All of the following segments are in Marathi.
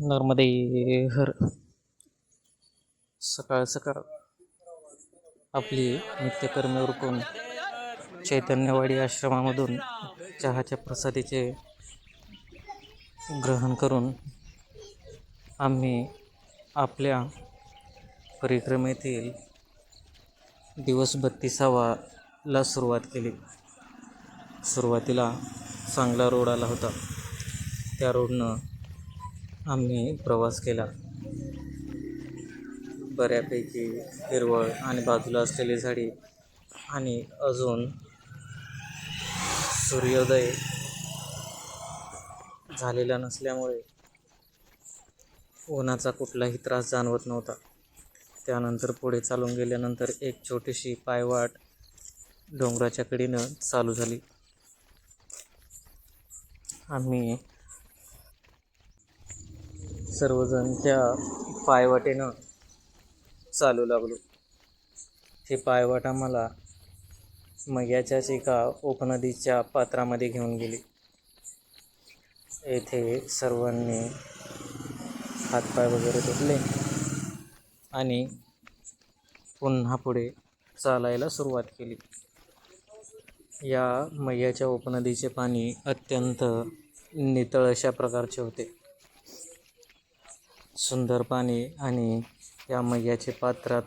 नर्मदे हर. सकाळ सकाळ आपली नित्यकर्मी उरकून चैतन्यवाडी आश्रमामधून चहाच्या प्रसादीचे ग्रहण करून आम्ही आपल्या परिक्रमेतील दिवस बत्तीसावाला सुरुवात केली. सुरुवातीला चांगला रोड आला होता. त्या रोडनं आम्ही प्रवास केला. बऱ्यापैकी हिरवळ आणि बाजूला असलेली झाडी आणि अजून सूर्योदय झालेला नसल्यामुळे उन्हाचा कुठलाही त्रास जाणवत नव्हता. त्यानंतर पुढे चालून गेल्यानंतर एक छोटीशी पायवाट डोंगराच्या कडीनं चालू झाली. आम्ही सर्वजण त्या पायवाटेनं चालू लागलो. हे पायवाट आम्हाला मग्याच्याच एका उपनदीच्या पात्रामध्ये घेऊन गेली. येथे सर्वांनी हातपाय वगैरे धुतले आणि पुन्हा पुढे चालायला सुरुवात केली. या मैयाच्या उपनदीचे पाणी अत्यंत नितळ अशा प्रकारचे होते. सुंदर पाणी आणि या मैयाचे पात्रात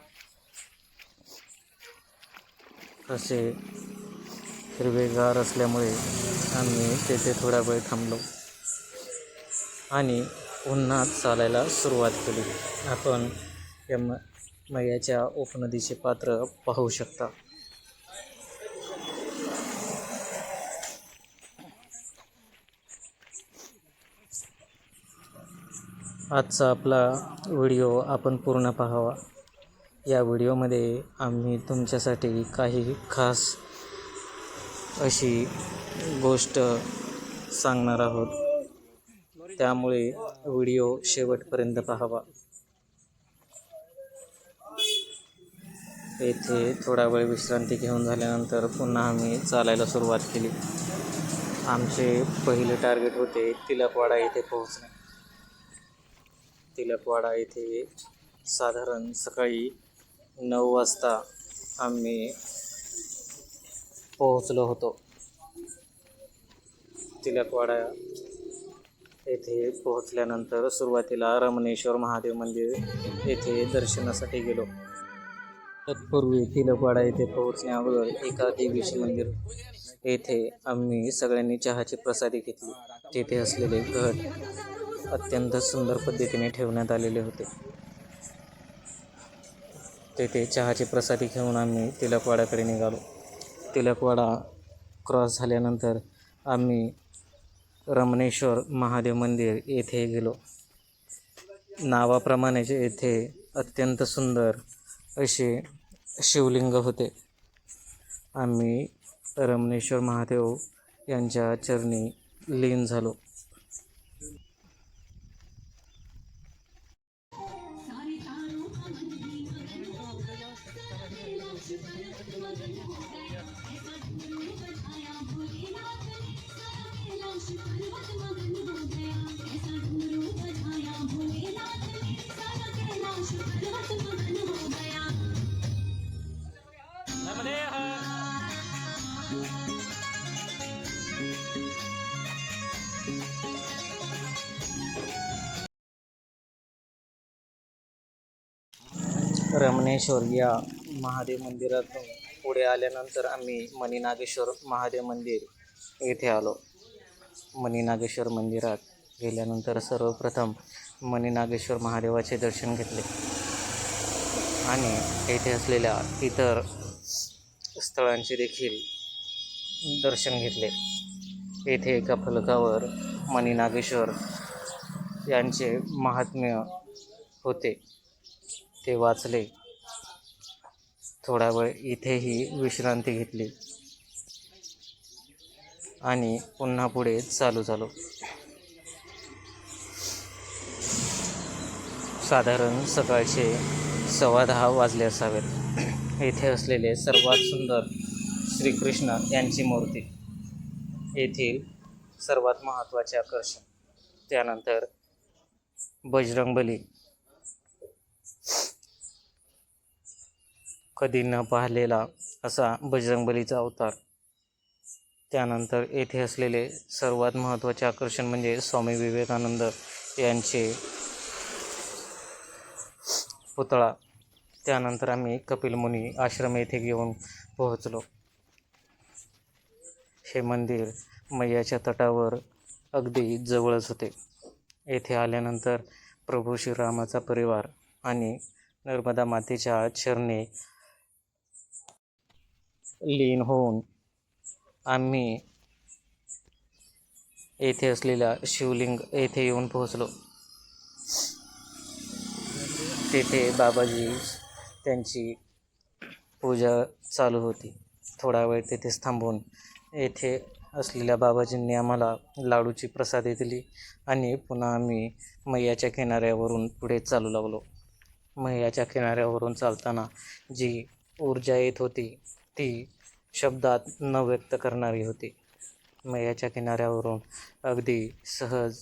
असे हिरवेगार असल्यामुळे आम्ही तेथे थोडा वेळ थांबलो आणि पुन्हा चालायला सुरुवात केली. आपण या म मैयाच्या उपनदीचे पात्र पाहू शकता. आजचा आपला व्हिडिओ आपण पूर्ण पाहावा. या व्हिडिओमध्ये आम्ही तुमच्यासाठी काही खास अशी गोष्ट सांगणार आहोत. त्यामुळे व्हिडिओ शेवटपर्यंत पाहावा. येथे थोडा वेळ विश्रांती घेऊन झाल्यानंतर पुन्हा आम्ही चालायला सुरुवात केली. आमचे पहिले टार्गेट होते तिलकवाडा येथे पोहोचणे. तिलकवाडा येथे साधारण सकाळी नऊ वाजता आम्ही पोहोचलो होतो. तिलकवाडा येथे पोहोचल्यानंतर सुरुवातीला रमणेश्वर महादेव मंदिर येथे दर्शनासाठी गेलो. तत्पूर्वी तिलकवाडा येथे पोहोचण्या अगोदर एका देवीचे मंदिर येथे आम्ही सगळ्यांनी चहाची प्रसादी घेतली. तेथे असलेले घट अत्यंत सुंदर पद्धतीने ठेवण्यात आलेले होते. तेथे चहाची प्रसादी घेऊन आम्ही तिलकवाड्याकडे निघालो. तिलकवाडा क्रॉस झाल्यानंतर आम्ही रमणेश्वर महादेव मंदिर येथे गेलो. नावाप्रमाणेच येथे अत्यंत सुंदर असे शिवलिंग होते. आम्ही रमणेश्वर महादेव यांच्या चरणी लीन झालो. रमणेश्वर या महादेव मंदिरातून पुढे आल्यानंतर आम्ही मणिनागेश्वर महादेव मंदिर येथे आलो. मणिनागेश्वर मंदिरात गेल्यानंतर सर्वप्रथम मणिनागेश्वर महादेवाचे दर्शन घेतले. आणि येथे असलेल्या इतर स्थळांचे देखील दर्शन घेतले. येथे एका फलकावर मणिनागेश्वर यांचे महात्म्य होते. ते वाचले. थोडा वेळ इथेही विश्रांती घेतली. आणि पुन्हा पुढे चालू झालो. साधारण सकाळचे सव्वा दहा वाजले असावेत. येथे असलेले सर्वात सुंदर श्रीकृष्ण यांची मूर्ती. येथील सर्वात महत्त्वाचे आकर्षण. त्यानंतर बजरंगबली कधी न पाहिलेला असा बजरंगबलीचा अवतार. त्यानंतर येथे असलेले सर्वात महत्त्वाचे आकर्षण म्हणजे स्वामी विवेकानंद यांचे पुतळा. त्यानंतर आम्ही कपिल मुनी आश्रम येथे घेऊन पोहोचलो. हे मंदिर मैयाच्या तटावर अगदी जवळच होते. येथे आल्यानंतर प्रभू श्रीरामाचा परिवार आणि नर्मदा मातेच्या चरणी लीन होऊन आम्ही येथे असलेल्या शिवलिंग येथे येऊन पोहोचलो. तेथे बाबाजी त्यांची पूजा चालू होती. थोडा वेळ तेथेच थांबून येथे असलेल्या बाबाजींनी आम्हाला लाडूची प्रसादी दिली आणि पुन्हा आम्ही मैयाच्या किनाऱ्यावरून पुढे चालू लागलो. मैयाच्या किनाऱ्यावरून चालताना जी ऊर्जा येत होती ती शब्दात न व्यक्त करणारी होती. मयाच्या किनाऱ्यावरून अगदी सहज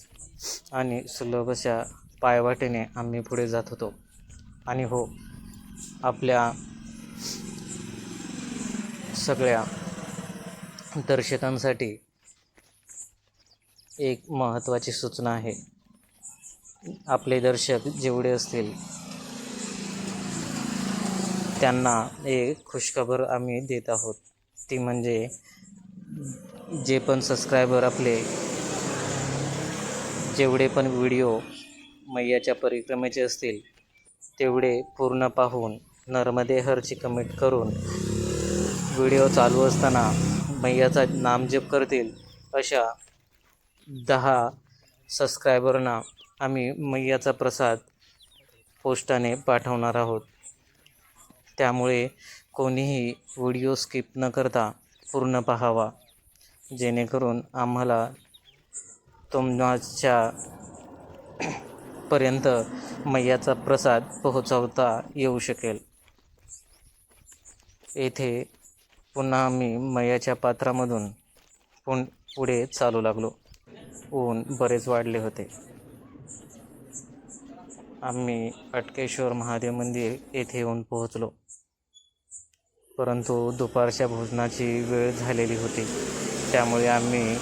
आणि सुलभ अशा पायवाटेने आम्ही पुढे जात होतो. आणि हो आपल्या सगळ्या दर्शकांसाठी एक महत्त्वाची सूचना आहे. आपले दर्शक जेवढे असतील त्यांना एक खुशखबर आम्ही देत आहोत. ती म्हणजे जे पण सबस्क्रायबर आपले जेवढे पण व्हिडिओ मैयाच्या परिक्रमेचे असतील तेवढे पूर्ण पाहून नर्मदे हरची कमेंट करून व्हिडिओ चालू असताना मैयाचा नामजप करतील अशा दहा सबस्क्रायबरना आम्ही मैयाचा प्रसाद पोस्टाने पाठवणार आहोत. त्यामुळे कोणीही व्हिडिओ स्किप न करता पूर्ण पाहावा. जेणेकरून आम्हाला तुमच्या पर्यंत मैयाचा प्रसाद पोहोचवता येऊ शकेल. येथे पुन्हा आम्ही मैयाच्या पात्रामधून पुन पुढे चालू लागलो. ऊन बरेच वाढले होते. आम्ही अटकेश्वर महादेव मंदिर येथे येऊन पोहोचलो. परंतु दुपारच्या भोजनाची वेळ झालेली होती. त्यामुळे आम्ही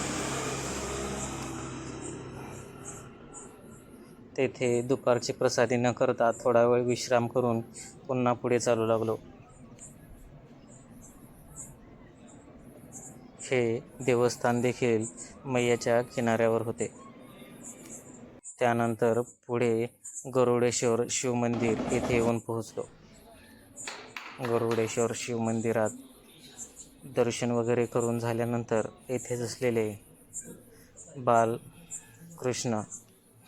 तेथे दुपारची प्रसादी न करता थोडा वेळ विश्राम करून पुन्हा पुढे चालू लागलो. हे देवस्थान देखील मैयाच्या किनाऱ्यावर होते. त्यानंतर पुढे गरुडेश्वर शिवमंदिर येथे येऊन पोहोचलो. गरुडेश्वर शिव मंदिरात दर्शन वगैरे करून झाल्यानंतर येथेच असलेले बालकृष्ण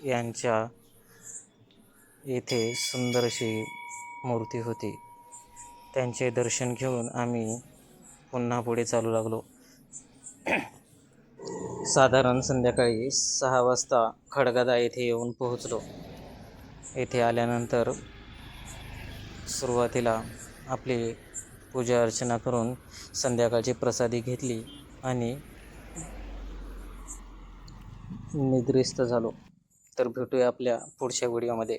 यांच्या येथे सुंदर अशी मूर्ती होती. त्यांचे दर्शन घेऊन आम्ही पुन्हा पुढे चालू लागलो. साधारण संध्याकाळी सहा वाजता खडगदा येथे येऊन पोहोचलो. येथे आल्यानंतर सुरुवातीला आपली पूजा अर्चना करून संध्याकाळची प्रसादी घेतली आणि निद्रिस्त झालो. तर भेटूया आपल्या पुढच्या व्हिडिओमध्ये.